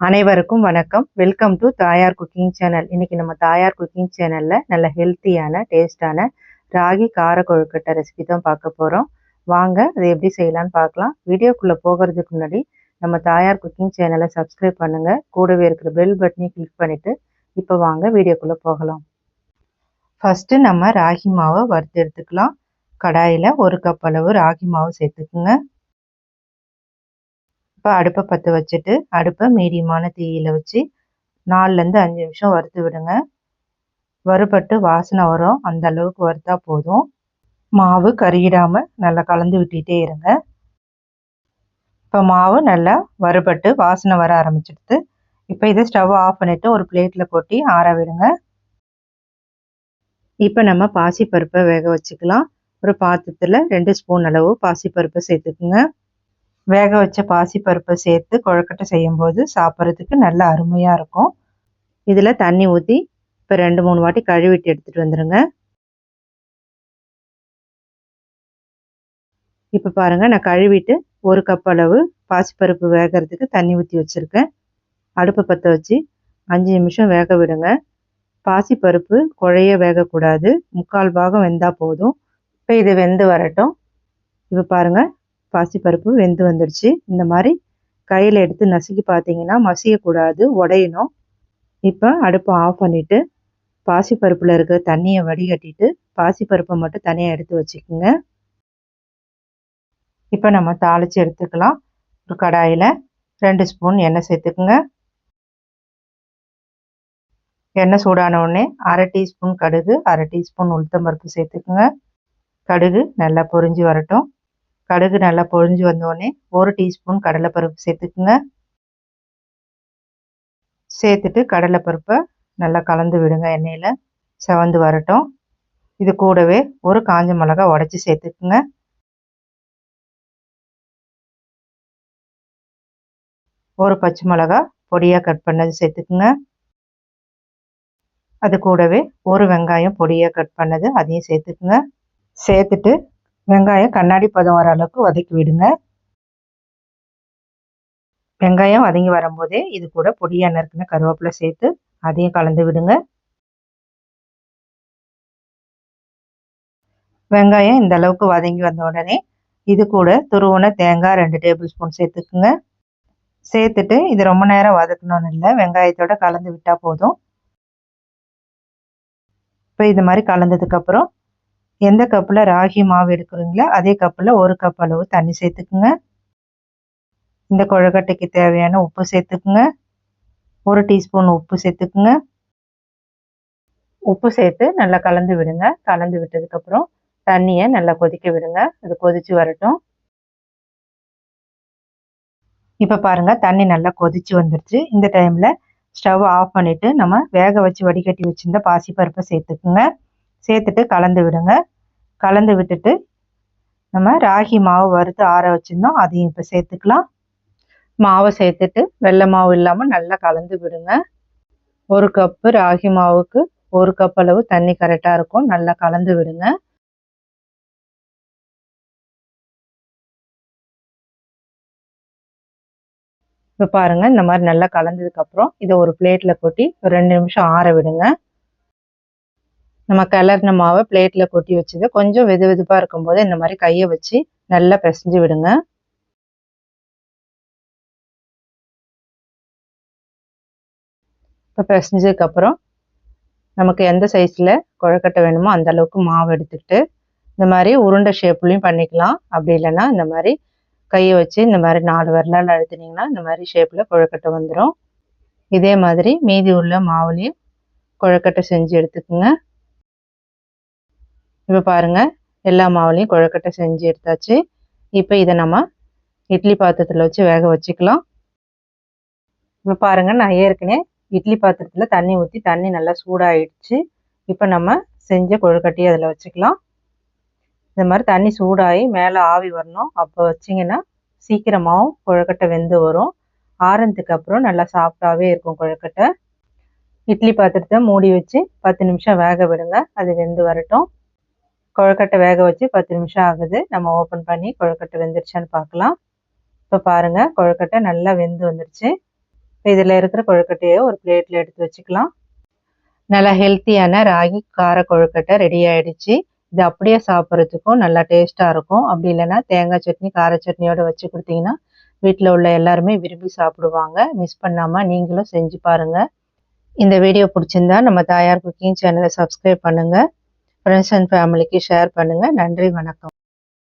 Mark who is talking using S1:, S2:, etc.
S1: அனைவருக்கும் வணக்கம். Welcome to Thayar cooking channel. இன்னைக்கு நம்ம தாயார் குக்கிங் சேனல்ல நல்ல ஹெல்த்தியான டேஸ்டான ராகி கார கொழுக்கட்டை ரெசிபி தான் பார்க்க போகிறோம் வாங்க அதை எப்படி செய்யலாம்னு பார்க்கலாம். வீடியோக்குள்ளே போகிறதுக்கு முன்னாடி நம்ம தாயார் குக்கிங் சேனலை சப்ஸ்கிரைப் பண்ணுங்க. கூடவே இருக்கிற பெல் பட்டனையும் கிளிக் பண்ணிட்டு இப்போ வாங்க வீடியோக்குள்ளே போகலாம். ஃபஸ்ட்டு நம்ம ராகி மாவை வறுத்து எடுத்துக்கலாம். கடாயில் ஒரு கப் அளவு ராகி மாவு சேர்த்துக்குங்க. இப்போ அடுப்பை பற்ற வச்சுட்டு அடுப்பை மீடியமான தீயில் வச்சு நாலுலேருந்து அஞ்சு நிமிஷம் வறுத்து விடுங்க. வறுபட்டு வாசனை வரும். அந்த அளவுக்கு வறுத்தா போதும். மாவு கருகிடாமல் நல்லா கலந்து விட்டுட்டே இருங்க. இப்போ மாவு நல்லா வறுபட்டு வாசனை வர ஆரம்பிச்சிடுது. இப்போ இதை ஸ்டவ் ஆஃப் பண்ணிவிட்டு ஒரு பிளேட்டில் கொட்டி ஆற விடுங்க. இப்போ நம்ம பாசிப்பருப்பை வேக வச்சுக்கலாம். ஒரு பாத்திரத்தில் ரெண்டு ஸ்பூன் அளவு பாசிப்பருப்பை சேர்த்துக்குங்க. வேக வச்ச பாசிப்பருப்பை சேர்த்து கொழக்கட்டை செய்யும்போது சாப்பிட்றதுக்கு நல்ல அருமையாக இருக்கும். இதில் தண்ணி ஊற்றி இப்போ ரெண்டு மூணு வாட்டி கழுவிட்டு எடுத்துகிட்டு வந்துடுங்க இப்போ பாருங்கள் நான் கழுவிட்டு ஒரு கப் அளவு பாசிப்பருப்பு வேகிறதுக்கு தண்ணி ஊற்றி வச்சுருக்கேன். அடுப்பை பற்ற வச்சு அஞ்சு நிமிஷம் வேக விடுங்க. பாசிப்பருப்பு குழைய வேகக்கூடாது. முக்கால் பாகம் வெந்தால் போதும். இப்போ இது வெந்து வரட்டும். இப்போ பாருங்கள் பாசிப்பருப்பு வெந்து வந்துடுச்சு. இந்த மாதிரி கையில் எடுத்து நசுக்கி பார்த்தீங்கன்னா மசியக்கூடாது உடையணும். இப்போ அடுப்பை ஆஃப் பண்ணிவிட்டு பாசிப்பருப்பில் இருக்க தண்ணியை வடிகட்டிட்டு பாசிப்பருப்பை மட்டும் தனியாக எடுத்து வச்சுக்கோங்க. இப்போ நம்ம தாளித்து எடுத்துக்கலாம். ஒரு கடாயில் ரெண்டு ஸ்பூன் எண்ணெய் சேர்த்துக்குங்க. எண்ணெய் சூடான உடனே அரை டீஸ்பூன் கடுகு அரை டீஸ்பூன் உளுத்தம்பருப்பு சேர்த்துக்குங்க. கடுகு நல்லா பொரிஞ்சு வரட்டும். கடுகு நல்லா பொழிஞ்சு வந்தோடனே ஒரு டீஸ்பூன் கடலைப்பருப்பு சேர்த்துக்குங்க. சேர்த்துட்டு கடலைப்பருப்பை நல்லா கலந்து விடுங்க எண்ணெயில். செவந்து வரட்டும். இது கூடவே ஒரு காஞ்ச மிளகா உடச்சி சேர்த்துக்குங்க. ஒரு பச்சை மிளகா பொடியாக கட் பண்ணது சேர்த்துக்குங்க. அது கூடவே ஒரு வெங்காயம் பொடியாக கட் பண்ணது அதையும் சேர்த்துக்குங்க. சேர்த்துட்டு வெங்காயம் கண்ணாடி பதம் வர அளவுக்கு வதக்கி விடுங்க. வெங்காயம் வதங்கி வரும்போதே இது கூட பொடியாக நறுக்குன கருவேப்பிலை சேர்த்து அதையும் கலந்து விடுங்க. வெங்காயம் இந்த அளவுக்கு வதங்கி வந்த உடனே இது கூட துருவன தேங்காய் ரெண்டு டேபிள் ஸ்பூன் சேர்த்துக்குங்க. சேர்த்துட்டு இது ரொம்ப நேரம் வதக்கணும்னு இல்லை வெங்காயத்தோட கலந்து விட்டால் போதும். இப்போ இது மாதிரி கலந்ததுக்கப்புறம் எந்த கப்பில் ராகி மாவு எடுக்கிறீங்களோ அதே கப்பில் ஒரு கப் அளவு தண்ணி சேர்த்துக்குங்க. இந்த கொழுக்கட்டைக்கு தேவையான உப்பு சேர்த்துக்குங்க. ஒரு டீஸ்பூன் உப்பு சேர்த்துக்குங்க. உப்பு சேர்த்து நல்லா கலந்து விடுங்க. கலந்து விட்டதுக்கப்புறம் தண்ணியை நல்லா கொதிக்க விடுங்க. அது கொதிச்சு வரட்டும். இப்போ பாருங்கள் தண்ணி நல்லா கொதிச்சு வந்துருச்சு. இந்த டைமில் ஸ்டவ் ஆஃப் பண்ணிவிட்டு நம்ம வேக வச்சு வடிகட்டி வச்சுருந்த பாசிப்பருப்பை சேர்த்துக்குங்க. சேர்த்துட்டு கலந்து விடுங்க. கலந்து விட்டுட்டு நம்ம ராகி மாவு வறுத்து ஆற வச்சுருந்தோம். அதையும் இப்போ சேர்த்துக்கலாம். மாவை சேர்த்துட்டு வெள்ளை மாவு இல்லாமல் நல்லா கலந்து விடுங்க. ஒரு கப்பு ராகி மாவுக்கு ஒரு கப் அளவு தண்ணி கரெக்டாக இருக்கும். நல்லா கலந்து விடுங்க. இப்போ பாருங்கள் இந்த மாதிரி நல்லா கலந்ததுக்கப்புறம் இதை ஒரு பிளேட்டில் கொட்டி ஒரு ரெண்டு நிமிஷம் ஆற விடுங்க. நம்ம கிளறின மாவை பிளேட்டில் கொட்டி வச்சது. கொஞ்சம் வெது வெதுப்பாக இருக்கும்போது இந்த மாதிரி கையை வச்சு நல்லா பிசைஞ்சு விடுங்க. இப்போ பிசைஞ்சதுக்கப்புறம் நமக்கு எந்த சைஸில் குழக்கட்டை வேணுமோ அந்த அளவுக்கு மாவு எடுத்துக்கிட்டு இந்த மாதிரி உருண்டை ஷேப்லேயும் பண்ணிக்கலாம். அப்படி இல்லைன்னா இந்த மாதிரி கையை வச்சு இந்த மாதிரி நாலு வரலால் அழுத்தினீங்கன்னா இந்த மாதிரி ஷேப்பில் குழக்கட்டை வந்துடும் இதே மாதிரி மீதி உள்ள மாவுலேயும் குழக்கட்டை செஞ்சு எடுத்துக்கோங்க. இப்போ பாருங்கள் எல்லா மாவுலையும் குழக்கட்டை செஞ்சு எடுத்தாச்சு. இப்போ இதை நம்ம இட்லி பாத்திரத்தில் வச்சு வேக வச்சுக்கலாம். இப்போ பாருங்கள் நான் ஏற்கனவே இட்லி பாத்திரத்தில் தண்ணி ஊற்றி தண்ணி நல்லா சூடாகிடுச்சு இப்போ நம்ம செஞ்ச கொழுக்கட்டையை அதில் வச்சுக்கலாம். இந்த மாதிரி தண்ணி சூடாகி மேலே ஆவி வரணும். அப்போ வச்சிங்கன்னா சீக்கிரமாகவும் கொழுக்கட்டை வெந்து வரும். ஆரஞ்சதுக்கு அப்புறம் நல்லா சாஃப்டாகவே இருக்கும் கொழுக்கட்டை. இட்லி பாத்திரத்தை மூடி வச்சு பத்து நிமிஷம் வேக விடுங்க. அது வெந்து வரட்டும். கொழுக்கட்டை வேக வச்சு பத்து நிமிஷம் ஆகுது. நம்ம ஓப்பன் பண்ணி கொழுக்கட்டை வெந்துருச்சான்னு பார்க்கலாம். இப்போ பாருங்கள் கொழுக்கட்டை நல்லா வெந்து வந்துருச்சு. இப்போ இதில் இருக்கிற கொழுக்கட்டையை ஒரு பிளேட்டில் எடுத்து வச்சுக்கலாம். நல்லா ஹெல்த்தியான ராகி கார கொழுக்கட்டை ரெடி ஆயிடுச்சு. இது அப்படியே சாப்பிட்றதுக்கும் நல்லா டேஸ்ட்டாக இருக்கும். அப்படி இல்லைன்னா தேங்காய் சட்னி கார சட்னியோட வச்சு கொடுத்தீங்கன்னா வீட்டில் உள்ள எல்லாருமே விரும்பி சாப்பிடுவாங்க. மிஸ் பண்ணாமல் நீங்களும் செஞ்சு பாருங்கள் இந்த வீடியோ பிடிச்சிருந்தா நம்ம தாயார் குக்கிங் சேனலை சப்ஸ்கிரைப் பண்ணுங்கள் ஃப்ரெண்ட்ஸ் அண்ட் ஃபேமிலிக்கு ஷேர் பண்ணுங்கள் நன்றி வணக்கம்.